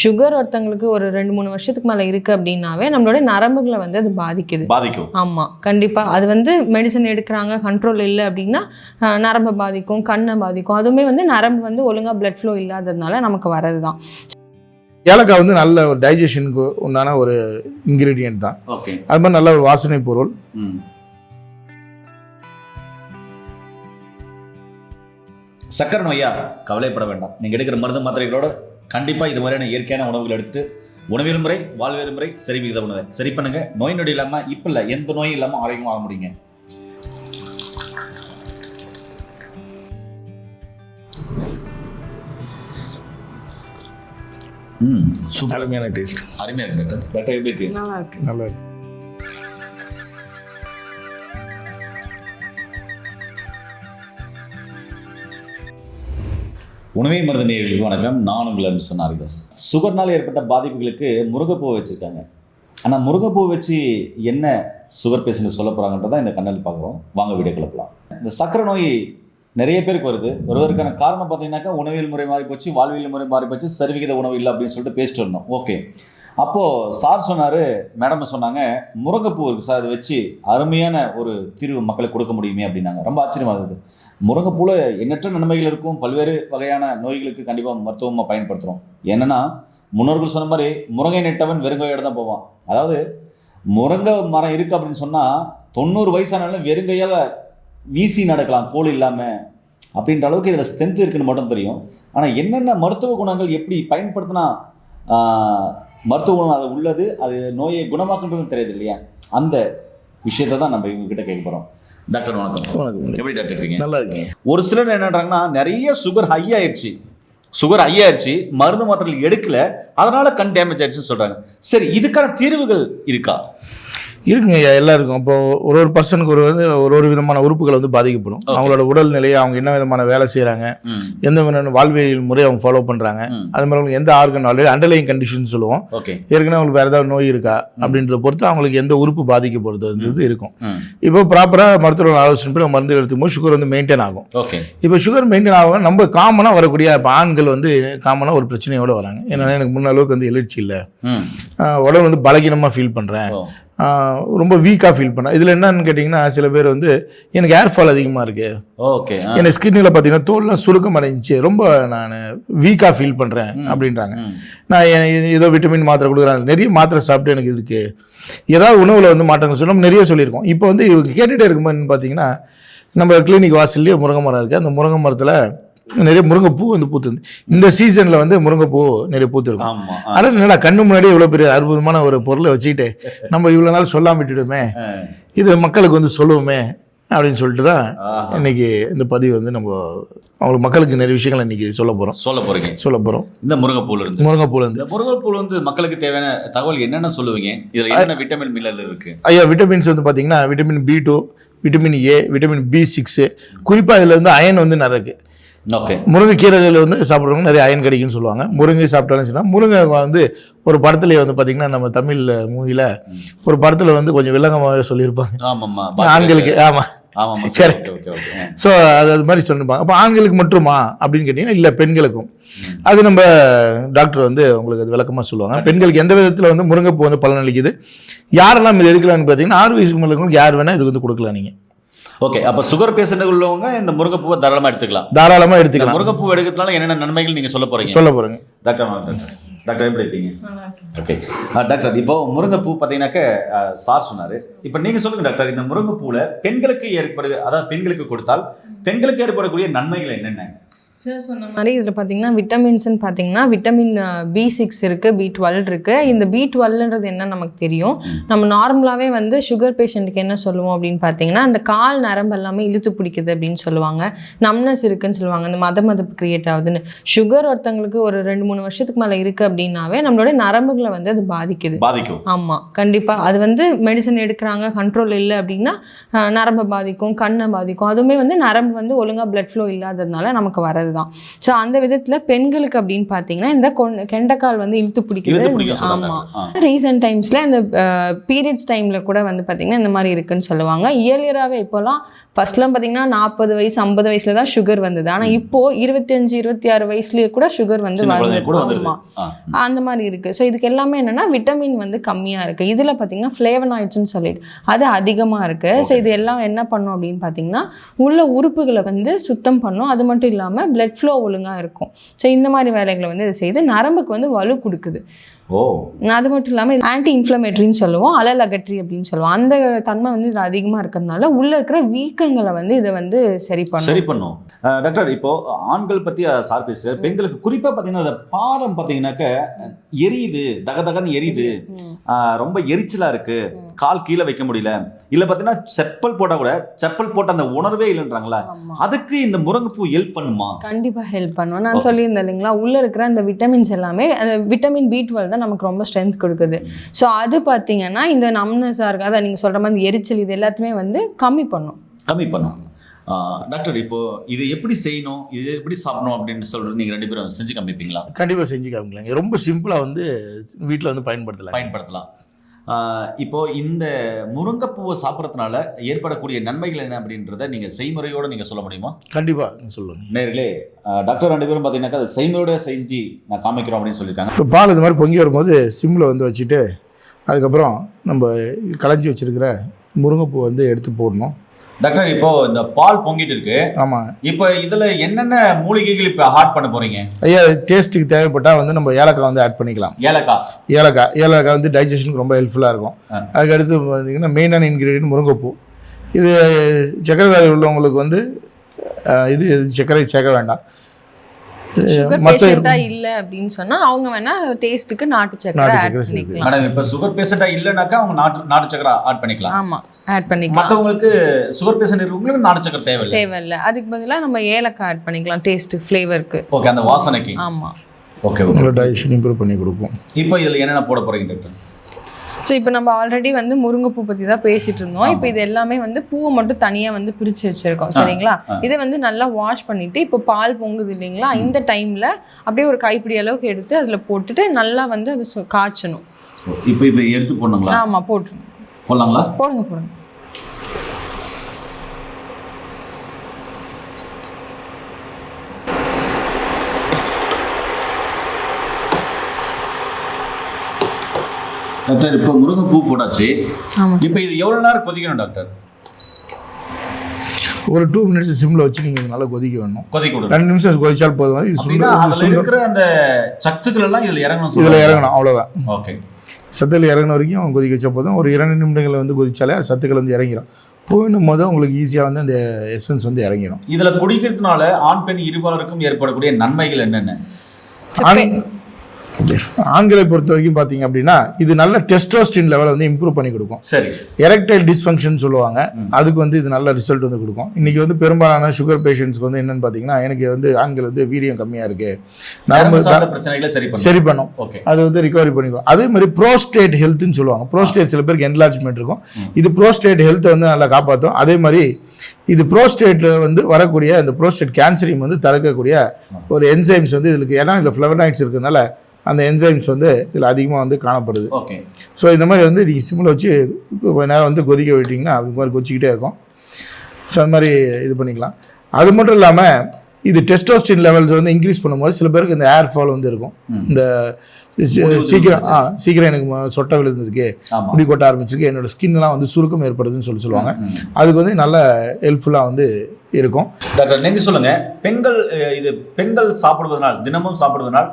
Sugar ஒருத்தங்களுக்கு ஒரு ரெண்டு மூணு வருஷத்துக்கு மேலே இருக்குது அப்படின்னாவே நம்மளோட நரம்புகளை வந்து அது பாதிக்குது. பாதிக்கும். ஆமாம் கண்டிப்பாக அது வந்து மெடிசன் எடுக்கிறாங்க கண்ட்ரோல் இல்லை அப்படின்னா நரம்பை பாதிக்கும் கண்ணை பாதிக்கும். அதுவுமே வந்து நரம்பு வந்து ஒழுங்காக பிளட் ஃப்ளோ இல்லாததுனால நமக்கு வர்றது தான் ஏலக்காய் வந்து நல்ல ஒரு டைஜஷனுக்கு உண்டான ஒரு இன்கிரீடியன்ட் தான். ஓகே அது மாதிரி நல்ல ஒரு வாசனை பொருள். சக்கரை நோயா? கவலைப்பட வேண்டாம். நீங்கள் எடுக்கிற மருந்து மாத்திரைகளோட கண்டிப்பாக இது மாதிரியான இயற்கையான உணவுகள் எடுத்துட்டு உணவியல் முறை வாழ்வியல் முறை சரி விகித உணவை. சரி பண்ணுங்க. நோய் நொடி இல்லாமல் இப்போ இல்லை எந்த நோயும் இல்லாமல் ஆரோக்கியமாக வாழ முடியுங்க. ம் சூப்பர். அருமையான டேஸ்ட் அருமையாக இருக்கு. எப்படி இருக்கு? நல்லா இருக்கு. நல்லா இருக்கு. உணவே மருந்து நேயர்களுக்கு வணக்கம். நான் உங்கள் அன்பு சொன்ன ஹரிதாஸ் சுகர்னால் ஏற்பட்ட பாதிப்புகளுக்கு முருங்கைப்பூ வச்சுருக்காங்க. ஆனால் முருங்கைப்பூ வச்சு என்ன சுகர் பேஷண்ட் சொல்ல போகிறாங்கன்றதான் இந்த கண்ணல் பார்க்குறோம். வாங்க வீடியோ கிளப்பலாம் இந்த சக்கரை நோய் நிறைய பேருக்கு வருது. ஒருவருக்கான காரணம் பார்த்தீங்கன்னாக்கா உணவியல் முறை மாறி போச்சு வாழ்வியல் முறை மாறி போச்சு சரிவிகித உணவு இல்லை அப்படின்னு சொல்லிட்டு பேசிட்டு இருந்தோம் ஓகே. அப்போது சார் சொன்னார் மேடம் சொன்னாங்க முருங்கைப்பூ இருக்குது சார் அதை வச்சு அருமையான ஒரு தீர்வு மக்களுக்கு கொடுக்க முடியுமே அப்படின்னாங்க. ரொம்ப ஆச்சரியமா இருந்தது. முருங்கைப்பூல எண்ணற்ற நன்மைகள் இருக்கும். பல்வேறு வகையான நோய்களுக்கு கண்டிப்பாக மருத்துவமாக பயன்படுத்துகிறோம் என்னென்னா முன்னோர்கள் சொன்ன மாதிரி முருங்கை நெட்டவன் வெறுங்கையோடு தான் போவான். அதாவது முருங்கை மரம் இருக்குது அப்படின்னு சொன்னால் தொண்ணூறு வயசானாலும் வெறுங்கையால் வீசி நடக்கலாம் கோல் இல்லாமல் அப்படின்ற அளவுக்கு இதில் ஸ்ட்ரென்த் இருக்குன்னு மட்டும் தெரியும். ஆனால் என்னென்ன மருத்துவ குணங்கள் எப்படி பயன்படுத்தினா மருத்துவ குணம் அது உள்ளது அது நோயை குணமாக்குன்றதும் தெரியுது இல்லையா? அந்த விஷயத்தை தான் நம்ம இவங்ககிட்ட கேட்க போகிறோம் டாக்டர் வணக்கம். வணக்கம். எப்படி டாக்டர் இருக்கீங்க? நல்லா இருக்குங்க ஒரு சிலர் என்னன்றாங்கன்னா நிறைய சுகர் ஹை ஆயிடுச்சு சுகர் ஹை ஆயிடுச்சு மருந்து மாத்திரைகள் எடுக்கல அதனால கண் டேமேஜ் ஆயிடுச்சுன்னு சொல்றாங்க. சரி இதுக்கான தீர்வுகள் இருக்கா? இருக்குங்க எல்லாருக்கும். இப்போ ஒரு ஒரு பர்சனுக்கு ஒரு வந்து ஒரு ஒரு விதமான உறுப்புகள் வந்து பாதிக்கப்படும். அவங்களோட உடல்நிலையை அவங்க என்ன விதமான வேலை செய்கிறாங்க எந்த விதமான வாழ்வியல் முறை அவங்க ஃபாலோ பண்ணுறாங்க அது மாதிரி அவங்களுக்கு எந்த ஆர்கன் ஆல்ரெடி அண்டர்லைங் கண்டிஷன் சொல்லுவோம். ஏற்கனவே அவங்களுக்கு வேறு ஏதாவது நோய் இருக்கா அப்படின்றத பொறுத்து அவங்களுக்கு எந்த உறுப்பு பாதிக்கப்படுறது இருக்கும். இப்போ ப்ராப்பராக மருத்துவ ஆலோசனை பண்ணி மருந்து எடுத்துக்கும்போது சுகர் வந்து மெயின்டைன் ஆகும். இப்போ சுகர் மெயின்டைன் ஆகும் நம்ம காமனாக வரக்கூடிய இப்போ ஆண்கள் வந்து காமனாக ஒரு பிரச்சனையோட வராங்க. ஏன்னா எனக்கு முன்ன அளவுக்கு வந்து எழுச்சி இல்லை. உடல் வந்து பலகீனமாக ஃபீல் பண்ணுறேன் ரொம்ப வீக்காக ஃபீல் பண்ணேன். இதில் என்னன்னு கேட்டிங்கன்னா சில பேர் வந்து எனக்கு ஏர் ஃபால் அதிகமாக இருக்குது ஓகே. எனக்கு ஸ்கின்னில் பார்த்தீங்கன்னா தோல்லாம் சுருக்கம் அடைஞ்சிச்சு. ரொம்ப நான் வீக்காக ஃபீல் பண்ணுறேன். அப்படின்றாங்க. நான் ஏதோ விட்டமின் மாத்திரை கொடுக்குறாங்க நிறைய மாத்திரை சாப்பிட்டு எனக்கு இருக்கு. ஏதாவது உணவில் வந்து மாற்றங்கள் சொல்லி நம்ம நிறைய சொல்லியிருக்கோம். இப்போ வந்து இவங்க கேட்டுகிட்டே இருக்கும்போது பார்த்தீங்கன்னா நம்ம கிளினிக் வாசல்லையே முருங்கை மரம் இருக்குது அந்த முருங்கை மரத்தில் நிறைய முருங்கைப்பூ வந்து பூத்துருந்து இந்த சீசனில் வந்து முருங்கைப்பூ நிறைய பூத்துருக்கும். ஆனால் என்னடா கண்ணு முன்னாடியே இவ்வளோ பெரிய அற்புதமான ஒரு பொருளை வச்சுக்கிட்டு நம்ம இவ்வளோ நாள் சொல்லாம விட்டுடுமே. இது மக்களுக்கு வந்து சொல்லுவோமே அப்படின்னு சொல்லிட்டு தான். இன்னைக்கு இந்த பதிவு வந்து நம்ம அவங்களுக்கு மக்களுக்கு நிறைய விஷயங்களை இன்னைக்கு சொல்ல போகிறோம் சொல்ல போறீங்க. சொல்ல போகிறோம் இந்த முருங்கைப்பூல இருந்து. முருங்கைப்பூலேருந்து இந்த முருங்கைப்பூல வந்து மக்களுக்கு தேவையான தகவல் என்னென்ன சொல்லுவீங்க? இதுல என்னென்ன விட்டமின் மில்லல் இருக்கு? ஐயா விட்டமின்ஸ் வந்து பார்த்தீங்கன்னா vitamin B two vitamin A vitamin B six குறிப்பாக இதில் வந்து அயன் வந்து நிறைய இருக்குது ஓகே முருங்கைக்கீரைகள் வந்து சாப்பிட்றவங்க நிறைய அயன் கிடைக்குன்னு சொல்லுவாங்க. முருங்கை சாப்பிட்டாலும் சொன்னால் முருங்கை வந்து ஒரு படத்துலேயே வந்து பார்த்தீங்கன்னா நம்ம தமிழ் மூவியில் ஒரு படத்தில் வந்து கொஞ்சம் வில்லங்கமாக சொல்லியிருப்பாங்க. ஆண்களுக்கு ஆமாம். ஸோ அது அது மாதிரி சொல்லிருப்பாங்க அப்போ ஆண்களுக்கு மட்டுமா அப்படின்னு கேட்டிங்கன்னா இல்லை பெண்களுக்கும். அது நம்ம டாக்டர் வந்து உங்களுக்கு அது விளக்கமாக சொல்லுவாங்க. பெண்களுக்கு எந்த விதத்தில் வந்து முருங்கைப்பூ வந்து பலனளிக்குது? யாரெல்லாம் இது எடுக்கலாம்னு பார்த்தீங்கன்னா ஆறு வயசுக்கு மேலே யார் வேணால் இது வந்து கொடுக்கலாம் நீங்கள் ஓகே அப்ப சுகர் பேஷண்ட் உள்ளவங்க இந்த முருங்கைப்பூவை தாராளமா எடுத்துக்கலாம். தாராளமாக இந்த எடுத்துக்கலாம். முருங்கைப்பூ எடுக்கிறதுனால என்னென்ன நன்மைகள் நீங்க சொல்ல போறீங்க? சொல்ல போகிறேங்க டாக்டர் டாக்டர். டாக்டர் எப்படி இருக்கீங்க? ஓகே டாக்டர் இப்போ முருங்கைப்பூ பார்த்தீங்கன்னாக்க சார் சொன்னார். இப்போ நீங்கள் சொல்லுங்க டாக்டர் இந்த முருங்கைப்பூவில் பெண்களுக்கு ஏற்படு அதாவது பெண்களுக்கு கொடுத்தால் பெண்களுக்கு ஏற்படக்கூடிய நன்மைகள் என்னென்ன? சார் சொன்ன மாதிரி இதில் பார்த்தீங்கன்னா விட்டமின்ஸ்னு பார்த்தீங்கன்னா விட்டமின் பி சிக்ஸ் இருக்குது பி டுவெல் இருக்குது இந்த பி டுவெல்ன்றது என்ன நமக்கு தெரியும்? நம்ம நார்மலாகவே வந்து சுகர் பேஷண்ட்டுக்கு என்ன சொல்லுவோம் அப்படின்னு பார்த்தீங்கன்னா அந்த கால் நரம்பு எல்லாமே இழுத்து பிடிக்குது அப்படின்னு சொல்லுவாங்க. நம்னஸ் இருக்குன்னு சொல்லுவாங்க. இந்த மத மதப்பு கிரியேட் ஆகுதுன்னு. சுகர் ஒருத்தங்களுக்கு ஒரு ரெண்டு மூணு வருஷத்துக்கு மேலே இருக்குது அப்படின்னாவே நம்மளோட நரம்புகளை வந்து அது பாதிக்குது. பாதிக்கும். ஆமாம் கண்டிப்பாக அது வந்து மெடிசன் எடுக்கிறாங்க கண்ட்ரோல் இல்லை அப்படின்னா நரம்பை பாதிக்கும் கண்ணை பாதிக்கும். அதுவுமே வந்து நரம்பு வந்து ஒழுங்காக பிளட் ஃப்ளோ இல்லாததுனால நமக்கு வர்றது தான் ஸோ அந்த விதத்தில் பெண்களுக்கு அப்படின்னு பார்த்தீங்கன்னா இந்த கொண்- கெண்டைக்கால் வந்து இழுத்து பிடிக்கிறது. ஆமாம். ரீசெண்ட் டைம்ஸில் இந்த பீரியட்ஸ் டைமில் கூட வந்து பார்த்திங்கன்னா இந்த மாதிரி இருக்குன்னு சொல்லுவாங்க. இயர்லியராகவே இப்போலாம் ஃபர்ஸ்ட்லாம் பார்த்தீங்கன்னா நாற்பது வயசு ஐம்பது வயசுல தான் சுகர் வந்தது. ஆனால் இப்போ இருபத்தஞ்சு இருபத்தி ஆறு வயசுலேயே கூட சுகர் வந்து வருது. அந்த மாதிரி இருக்குது ஸோ இதுக்கு எல்லாமே என்னென்னா விட்டமின் வந்து கம்மியாக இருக்குது இதில் பார்த்தீங்கன்னா ஃப்ளேவனாய்ட்ஸ்னு சொல்லிட்டு. அது அதிகமாக இருக்குது ஸோ இது எல்லாம் என்ன பண்ணும் அப்படின்னு பார்த்தீங்கன்னா உள்ள உறுப்புகளை வந்து சுத்தம் பண்ணும். அது மட்டும் இல்லாமல் பிளட் ஃப்ளோ ஒழுங்காக இருக்கும். ஸோ இந்த மாதிரி வேலைகளை வந்து இது செய்து நரம்புக்கு வந்து வலு கொடுக்குது. அது மட்டும் இல்லாமல் ஆன்டி இன்ஃப்ளமேட்டரின்னு சொல்லுவோம் அலல் அகற்றி அப்படின்னு சொல்லுவோம். அந்த தன்மை வந்து இது அதிகமாக இருக்கிறதுனால உள்ளே இருக்கிற வீக்கங்களை வந்து இதை வந்து சரி பண்ணும். சரி பண்ணும். டாக்டர் இப்போ ஆண்கள் அஹ், சார் பேசுறாரு. பெண்களுக்கு குறிப்பா பாத்தீங்கன்னா அந்த பாதம் பாத்தீங்கன்னாக்க எரியுது தகதகன்னு எரியுது. ரொம்ப எரிச்சலா இருக்கு. ம். கால் கீழே வைக்க முடியல. இல்ல பாத்தீங்கன்னா செப்பல் போட்டா கூட செப்பல் போட்ட அந்த உணர்வே இல்லைன்றாங்களா. அதுக்கு இந்த முருங்கைப்பூ ஹெல்ப் பண்ணுமா? கண்டிப்பாக ஹெல்ப் பண்ணுவோம் நான். சொல்லியிருந்தேன் இல்லைங்களா உள்ளே இருக்கிற அந்த விட்டமின்ஸ் எல்லாமே அந்த விட்டமின் பி டுவெல் தான் நமக்கு ரொம்ப ஸ்ட்ரென்த் கொடுக்குது. ஸோ அது பார்த்தீங்கன்னா இந்த நம்னஸாக இருக்கு அதான் நீங்கள் சொல்கிற மாதிரி எரிச்சல் இது எல்லாத்தையுமே வந்து கம்மி பண்ணும். கம்மி பண்ணும். டாக்டர் இப்போ இது எப்படி செய்யணும்? இது எப்படி சாப்பிடணும்? அப்படின்னு சொல்றது நீங்க ரெண்டு பேரும் செஞ்சு காமிப்பீங்களா? கண்டிப்பாக செஞ்சு காமிக்கலாங்க. ரொம்ப சிம்பிளாக வந்து வீட்டில் வந்து பயன்படுத்தலாம் பயன்படுத்தலாம். இப்போ இந்த முருங்கைப்பூவை சாப்பிட்றதுனால ஏற்படக்கூடிய நன்மைகள் என்ன அப்படின்றத நீங்க செய்முறையோட நீங்க சொல்ல முடியுமா? கண்டிப்பாக சொல்லுங்கள் ஆஹ் டாக்டர் ரெண்டு பேரும் பார்த்தீங்கன்னாக்கா அதை செய்முறையோட செஞ்சு நான் காமிக்கிறோம் அப்படின்னு சொல்லியிருக்காங்க. இப்போ பால் இது மாதிரி பொங்கி வரும்போது சிம்மில் வந்து வச்சுட்டு அதுக்கப்புறம் நம்ம களைஞ்சி வச்சிருக்கிற முருங்கைப்பூ வந்து எடுத்து போடணும். டாக்டர் இப்போ இந்த பால் பொங்கிட்டு இருக்கு. ஆமாம் இப்போ இதுல என்னென்ன மூலிகைகள் இப்போ ஹாட் பண்ண போறீங்க? ஐயா டேஸ்ட்டுக்கு தேவைப்பட்டால் வந்து நம்ம ஏலக்காய் வந்து ஆட் பண்ணிக்கலாம். ஏலக்காய் ஏலக்காய். ஏலக்காய் வந்து டைஜஷனுக்கு ரொம்ப ஹெல்ப்ஃபுல்லாக இருக்கும். அதுக்கடுத்து பார்த்தீங்கன்னா மெயினான இன்க்ரீடியன்ட் முருங்கைப்பூ. இது சர்க்கரை வியாதி உள்ளவங்களுக்கு வந்து இது சர்க்கரை சேர்க்க வேண்டாம். சுகர் பேஷண்ட்டாக இல்லை அப்படின்னு சொன்னால் அவங்க வேணால் டேஸ்ட்டுக்கு நாட்டு சக்கரை ஆட் பண்ணிக்கலாம். மேடம் இப்போ சுகர் பேஷண்டா இல்லைனாக்கா அவங்க நாட்டு நாட்டு சக்கரை ஆட் பண்ணிக்கலாம். ஆமாம் ஆட் பண்ணிக்கலாம். மற்றவங்களுக்கு சுகர் பேஷண்ட் இருக்கவங்களுக்கு நாட்டு சக்கரை தேவையில்லை. தேவையில்லை. அதுக்கு பதிலாக நம்ம ஏலக்காய் ஆட் பண்ணிக்கலாம் டேஸ்ட்டு ஃப்ளேவருக்கு ஓகே அந்த வாசனைக்கு. ஆமாம் ஓகே ஓகே உங்களோட டைஜஷன் இம்ப்ரூவ் பண்ணி கொடுக்கும். இப்போ இதுல என்னென்ன போட போறீங்க டாக்டர் ஸோ இப்போ நம்ம ஆல்ரெடி வந்து முருங்கைப்பூ பற்றி தான் பேசிட்டு இருந்தோம் இப்போ இது எல்லாமே வந்து பூவை மட்டும் தனியாக வந்து பிரித்து வச்சிருக்கோம். சரிங்களா. இதை வந்து நல்லா வாஷ் பண்ணிட்டு இப்போ பால் பொங்குது இல்லைங்களா? இந்த டைமில் அப்படியே ஒரு கைப்பிடி அளவுக்கு எடுத்து அதில் போட்டுட்டு நல்லா வந்து அது காய்ச்சணும். இப்போ இப்போ எடுத்து போடணுங்களா? ஆமாம் போட்டுருங்க போடலாங்களா? போடுங்க போடுங்க. டாக்டர் இப்போ முருங்கைப்பூ போட்டாச்சு. ஆமாம் இப்போ இது எவ்வளவு நேரம் கொதிக்கணும் டாக்டர்? ஒரு டூ மினிட்ஸ் சிம்மில் வச்சு நீங்கள் நல்லா கொதிக்க வேணும். கொதிக்க விடணும். ரெண்டு நிமிஷம் கொதிச்சால் போதும். இது சுண்டு அப்படின்னா இது அதுல சுண்டு இருக்கிற அந்த சத்துக்கள் எல்லாம் இதுல இறங்கணும் இதில். இறங்கணும் அவ்வளோதான் ஓகே. சத்தில் இறங்கின வரைக்கும் கொதிக்க வச்சா போதும். ஒரு இரண்டு நிமிடங்கள் வந்து கொதிச்சாலே சத்துக்கள் வந்து இறங்கிடும் போயிடும் போது உங்களுக்கு ஈஸியாக வந்து அந்த எசன்ஸ் வந்து இறங்கிடும் இதுல குடிக்கிறதுனால ஆண் பெண் இருபாலருக்கும் ஏற்படக்கூடிய நன்மைகள் என்னென்ன? ஆண் ஆண்களை பொறுத்த வரைக்கும் பார்த்தீங்க அப்படின்னா இது நல்ல டெஸ்டோஸ்டின் லெவலை வந்து இம்ப்ரூவ் பண்ணி கொடுக்கும். சரி. எரக்டைல் டிஸ்ஃபங்க்ஷன் சொல்லுவாங்க. அதுக்கு வந்து இது நல்ல ரிசல்ட் வந்து கொடுக்கும். இன்னைக்கு வந்து பெரும்பாலான சுகர் பேஷண்ட்ஸ்க்கு வந்து என்னன்னு பார்த்தீங்கன்னா எனக்கு வந்து ஆண்கள் வந்து வீரியம் கம்மியாக இருக்கு. பிரச்சனைகளை சரி பண்ணும். சரி பண்ணும். ஓகே. அது வந்து ரிகவரி பண்ணிக்கும். அதே மாதிரி ப்ரோஸ்டேட் ஹெல்த்னு சொல்லுவாங்க. ப்ரோஸ்டேட் சில பேருக்கு என்லார்ஜ்மெண்ட் இருக்கும். இது ப்ரோஸ்டேட் ஹெல்த்தை வந்து நல்லா காப்பாற்றும் அதே மாதிரி இது ப்ரோஸ்டேட்டில் வந்து வரக்கூடிய இந்த ப்ரோஸ்டேட் கேன்சரையும் வந்து தடுக்கக்கூடிய ஒரு என்சைம்ஸ் வந்து இதுக்கு ஏன்னா இதில் ஃப்ளவனாய்ட்ஸ் இருக்கிறதுனால அந்த என்சைம்ஸ் வந்து இதில் அதிகமாக வந்து காணப்படுது. ஓகே ஸோ இந்த மாதிரி வந்து நீங்கள் சிம்மில் வச்சு கொஞ்ச நேரம் வந்து கொதிக்க விட்டிங்கன்னா அது மாதிரி கொச்சிக்கிட்டே இருக்கும். ஸோ அந்த மாதிரி இது பண்ணிக்கலாம். அது மட்டும் இல்லாமல் இது டெஸ்டோஸ்டின் லெவல்ஸ் வந்து இன்க்ரீஸ் பண்ணும்போது சில பேருக்கு இந்த ஏர் ஃபால் வந்து இருக்கும். இந்த சீக்கிரம் ஆ சீக்கிரம் எனக்கு சொட்டை விழுந்திருக்கு. முடி கொட்ட ஆரம்பிச்சிருக்கு. என்னோட ஸ்கின்லாம் வந்து சுருக்கம் ஏற்படுதுன்னு சொல்லி சொல்லுவாங்க. அதுக்கு வந்து நல்ல ஹெல்ப்ஃபுல்லாக வந்து இருக்கும். டாக்டர் நீங்க சொல்லுங்க. பெண்கள் இது பெண்கள் சாப்பிடுவதனால் தினமும் சாப்பிடுவதனால்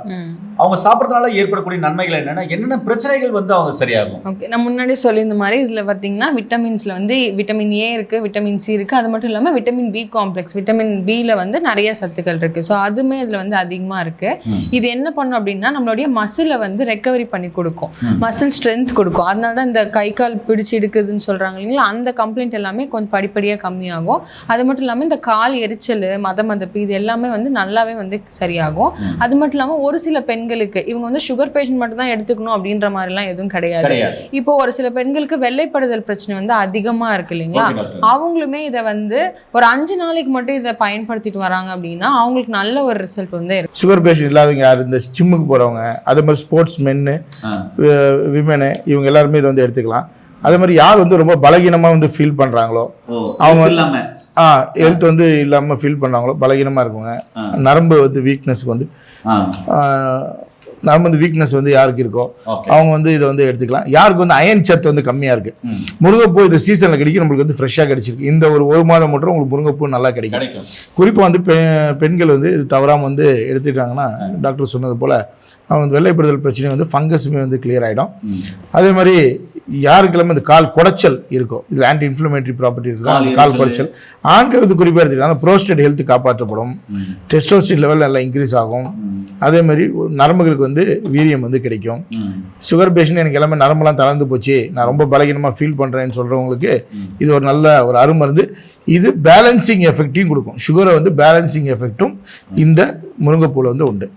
அவங்க சாப்பிடுறதுனால ஏற்படக்கூடிய நன்மைகள் என்னன்னா என்னென்ன பிரச்சனைகள் வந்து அவங்க சரியாகும். ஓகே நான் முன்னாடி சொல்லியிருந்த மாதிரி இதில் பார்த்தீங்கன்னா விட்டமின்ஸில் வந்து விட்டமின் ஏ இருக்குது விட்டமின் சி இருக்குது அது மட்டும் இல்லாமல் விட்டமின் பி காம்ப்ளெக்ஸ் விட்டமின் பியில் வந்து நிறைய சத்துக்கள் இருக்குது ஸோ அதுவுமே இதில் வந்து அதிகமாக இருக்குது. இது என்ன பண்ணும் அப்படின்னா நம்மளுடைய மசிலை வந்து ரெக்கவரி பண்ணி கொடுக்கும். மசில் ஸ்ட்ரென்த் கொடுக்கும். அதனால தான் இந்த கை கால் பிடிச்சி எடுக்குதுன்னு சொல்கிறாங்க இல்லைங்களா? அந்த கம்ப்ளைண்ட் எல்லாமே கொஞ்சம் படிப்படியாக கம்மியாகும். அது மட்டும் இல்லாமல் இந்த கால் எரிச்சல் மத மதப்பு இது எல்லாமே வந்து நல்லாவே வந்து சரியாகும். அது மட்டும் இல்லாமல் ஒரு சில பெண்கள் பெண்களுக்கு. இவங்க வந்து சுகர் பேஷண்ட் மட்டும் தான் எடுத்துக்கணும் அப்படின்ற மாதிரிலாம் எதுவும் கிடையாது. கிடையாது. இப்போ ஒரு சில பெண்களுக்கு வெள்ளைப்படுதல் பிரச்சனை வந்து அதிகமா இருக்கு இல்லைங்களா? அவங்களுமே இதை வந்து ஒரு அஞ்சு நாளைக்கு மட்டும் இதை பயன்படுத்திட்டு வராங்க அப்படின்னா அவங்களுக்கு நல்ல ஒரு ரிசல்ட் வந்து இருக்கு. சுகர் பேஷண்ட் இல்லாதவங்க யார்? இந்த ஜிம்முக்கு போகிறவங்க அதே மாதிரி ஸ்போர்ட்ஸ் மென்னு. விமனு இவங்க எல்லாருமே இதை வந்து எடுத்துக்கலாம். அதே மாதிரி யார் வந்து ரொம்ப பலகீனமாக வந்து ஃபீல் பண்ணுறாங்களோ அவங்க ஆ ஹெல்த் வந்து இல்லாமல் ஃபீல் பண்ணுறாங்களோ பலகீனமாக இருக்கவங்க ஆ. நரம்பு வந்து வீக்னஸ்க்கு வந்து நரம்பு வந்து வீக்னஸ் வந்து யாருக்கு இருக்கோ அவங்க வந்து இதை வந்து எடுத்துக்கலாம். யாருக்கு வந்து அயன் சத்து வந்து கம்மியாக இருக்குது ம். முருங்கைப்பூ இந்த சீசனில் கிடைக்கும் நம்மளுக்கு வந்து ஃப்ரெஷ்ஷாக கிடைச்சிருக்கு. இந்த ஒரு ஒரு மாதம் மட்டும் உங்களுக்கு முருங்கைப்பூ நல்லா கிடைக்கும். குறிப்பாக வந்து பெ- பெண்கள் வந்து இது தவறாமல் வந்து எடுத்துக்கிட்டாங்கன்னா டாக்டர் சொன்னது போல் அவங்க வந்து வெள்ளைப்படுதல் பிரச்சனை வந்து ஃபங்கஸுமே வந்து clear ஆகிடும் அதே மாதிரி யாருக்கெல்லாமே இந்த கால் குடைச்சல் இருக்கும். இதில் ஆன்டி இன்ஃப்ளமேட்டரி ப்ராப்பர்ட்டி இருக்குது? கால். குடைச்சல். ஆண்கள் வந்து குறிப்பாக எடுத்துக்கலாம் அந்த ப்ரோஸ்டேட் ஹெல்த் காப்பாற்றப்படும். டெஸ்டோஸ்டின் லெவல் நல்லா இன்க்ரீஸ் ஆகும். அதே மாதிரி நரம்புகளுக்கு வந்து வீரியம் வந்து கிடைக்கும். சுகர் பேஷண்ட் எனக்கு எல்லாமே நரம்பெல்லாம் தளர்ந்து போச்சு. நான் ரொம்ப பலகீனமாக ஃபீல் பண்ணுறேன்னு சொல்கிறவங்களுக்கு. இது ஒரு நல்ல ஒரு அருமருந்து. இது பேலன்சிங் எஃபெக்டையும் கொடுக்கும். சுகரை வந்து பேலன்சிங் எஃபெக்ட்டும் இந்த முருங்கைப்பூவில் வந்து உண்டு.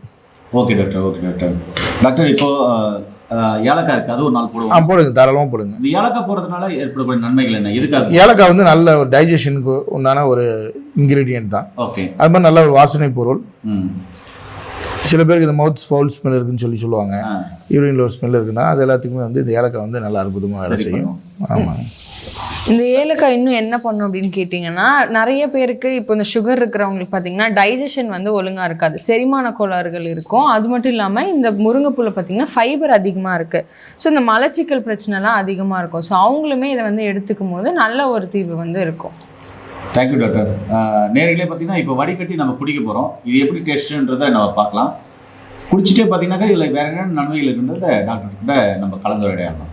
Okay doctor okay doctor doctor இப்போ அஹ், அஹ், ஏலக்காய் இருக்கு. அது ஒரு நாள் ஆ போடுவோம் போடுங்க. தாராளமாக போடுங்க. இந்த ஏலக்காய் போடுறதுனால ஏற்படக்கூடிய நன்மைகள் என்ன? எதுக்காக ஏலக்காய் வந்து நல்ல ஒரு டைஜஷனுக்கு உண்டான ஒரு இன்க்ரீடியன்ட் தான். ஓகே. அது மாதிரி நல்ல ஒரு வாசனை பொருள். சில பேருக்கு இந்த மவுத் ஃபவுல் ஸ்மெல் இருக்குன்னு சொல்லி சொல்லுவாங்க. யூரின்ல ஒரு ஸ்மெல் இருக்குன்னா அது எல்லாத்துக்குமே வந்து இந்த ஏலக்காய் வந்து நல்லா அற்புதமாக வேலை செய்யும் ஆமாம் இந்த ஏலக்காய் இன்னும் என்ன பண்ணும் அப்படின்னு கேட்டிங்கன்னா நிறைய பேருக்கு இப்போ இந்த சுகர் இருக்கிறவங்களுக்கு பார்த்தீங்கன்னா டைஜஷன் வந்து ஒழுங்காக இருக்காது. செரிமான கோளாறுகள் இருக்கும். அது மட்டும் இல்லாமல் இந்த முருங்கைப்பூவில் பார்த்தீங்கன்னா ஃபைபர் அதிகமாக இருக்குது ஸோ இந்த மலச்சிக்கல் பிரச்சனைலாம் அதிகமாக இருக்கும். ஸோ அவங்களுமே இதை வந்து எடுத்துக்கும் போது நல்ல ஒரு தீர்வு வந்து இருக்கும். தேங்க்யூ டாக்டர் நேரிலே பார்த்தீங்கன்னா இப்போ வடிகட்டி நம்ம குடிக்க போகிறோம் இது எப்படி டேஸ்ட்டுன்றதை நம்ம பார்க்கலாம். குடிச்சிட்டே பார்த்தீங்கன்னாக்கா இதில் வேற என்னென்ன நன்மைகள் இருக்குன்றத டாக்டர் நம்ம கலந்துரையாடலாம்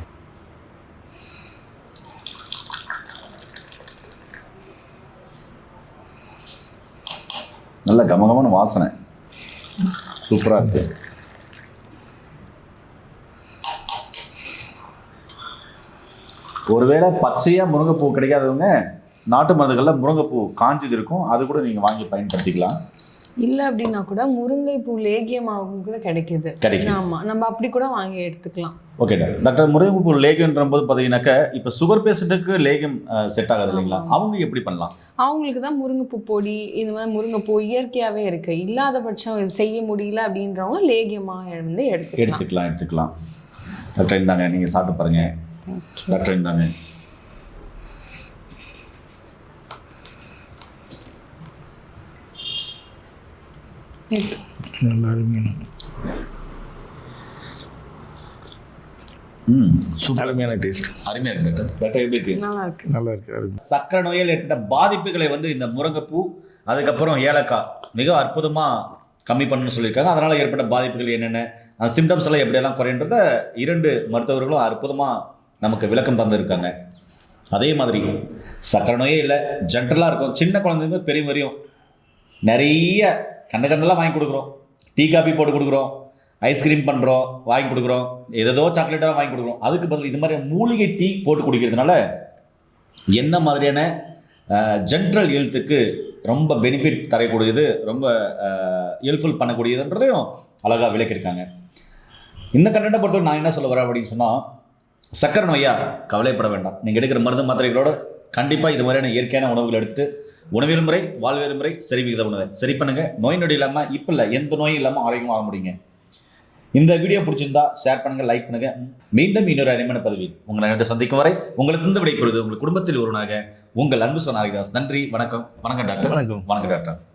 நல்ல கமகமான வாசனை. சூப்பராக இருக்கு. ஒருவேளை பச்சையாக முருங்கைப்பூ கிடைக்காதவங்க நாட்டு மருந்துகளில் முருங்கைப்பூ காஞ்சது இருக்கும் அது கூட நீங்கள் வாங்கி பயன்படுத்திக்கலாம். இல்லை அப்படின்னா கூட முருங்கைப்பூ லேகியமாகவும் கூட கிடைக்குது. கிடைக்கும் ஆமாம் நம்ம அப்படி கூட வாங்கி எடுத்துக்கலாம். ஓகே டாக்டர் டாக்டர் முருங்கைப்பூ லேகியம்ன்ற போது பார்த்தீங்கன்னாக்கா இப்போ சுகர் பேஷண்ட்டுக்கு லேகியம் செட் ஆகாது இல்லைங்களா. அவங்க எப்படி பண்ணலாம்? அவங்களுக்கு தான் முருங்கைப்பூ பொடி இந்த மாதிரி முருங்கைப்பூ இயற்கையாகவே இருக்கு. இல்லாத பட்சம் செய்ய முடியல அப்படின்றவங்க லேகியமாக வந்து எடுத்துக்கலாம். எடுத்துக்கலாம் எடுத்துக்கலாம். டாக்டர் இருந்தாங்க நீங்கள் சாப்பிட்டு பாருங்க. டாக்டர் இருந்தாங்க நல்ல அருமையான. அருமையான டேஸ்ட் இருக்கு எப்படி இருக்கு? நல்லா இருக்கு. நல்லா இருக்கு சக்கரை நோயால் ஏற்பட்ட பாதிப்புகளை வந்து இந்த முருங்கைப்பூ அதுக்கப்புறம் ஏலக்காய் மிக அற்புதமாக கம்மி பண்ணணும்னு சொல்லியிருக்காங்க. அதனால் ஏற்பட்ட பாதிப்புகள் என்னென்ன அந்த சிம்டம்ஸ் எல்லாம் எப்படியெல்லாம் குறைன்றத இரண்டு மருத்துவர்களும் அற்புதமாக நமக்கு விளக்கம் தந்திருக்காங்க. அதே மாதிரி சக்கரை நோயே இல்லை ஜென்ரலாக இருக்கும். சின்ன குழந்தைங்க பெரிய வரையும் நிறைய கண்ட கண்டெல்லாம் வாங்கி கொடுக்குறோம். டீ காபி போட்டு கொடுக்குறோம். ஐஸ்கிரீம் பண்ணுறோம் வாங்கி கொடுக்குறோம். ஏதோ சாக்லேட்டாக வாங்கி கொடுக்குறோம். அதுக்கு பதில் இது மாதிரி மூலிகை டீ போட்டு குடிக்கிறதுனால என்ன மாதிரியான ஜென்ரல் ஹெல்த்துக்கு ரொம்ப பெனிஃபிட் தரக்கூடியது ரொம்ப ஹெல்ப்ஃபுல் பண்ணக்கூடியதுன்றதையும் அழகாக விளக்கியிருக்காங்க. இந்த கண்டென்ட்டை பொறுத்தவரை நான் என்ன சொல்ல வரேன் அப்படின்னு சொன்னால் சக்கரை நோயா கவலைப்பட வேண்டாம். நீங்கள் எடுக்கிற மருந்து மாத்திரைகளோட கண்டிப்பாக இது மாதிரியான இயற்கையான உணவுகள் எடுத்துகிட்டு உணவியல் முறை வாழ்வியல் முறை சரி விகித உணவை. சரி பண்ணுங்க. நோய் நொடி இல்லாமல் இப்போ இல்லை எந்த நோயும் இல்லாமல் ஆரோக்கியமாக வாழ முடியுங்க. இந்த வீடியோ பிடிச்சிருந்தா ஷேர் பண்ணுங்க லைக் பண்ணுங்க. மீண்டும் இன்னொரு அருமையான பதவியில் உங்களை எனக்கு சந்திக்கும் வரை உங்களுக்கு இந்த விடைப்பொழுது உங்கள் குடும்பத்தில் ஒருவனாக உங்கள் அன்பு சொன்ன நன்றி வணக்கம். வணக்கம் டாக்டர். வணக்கம். வணக்கம் டாக்டர்.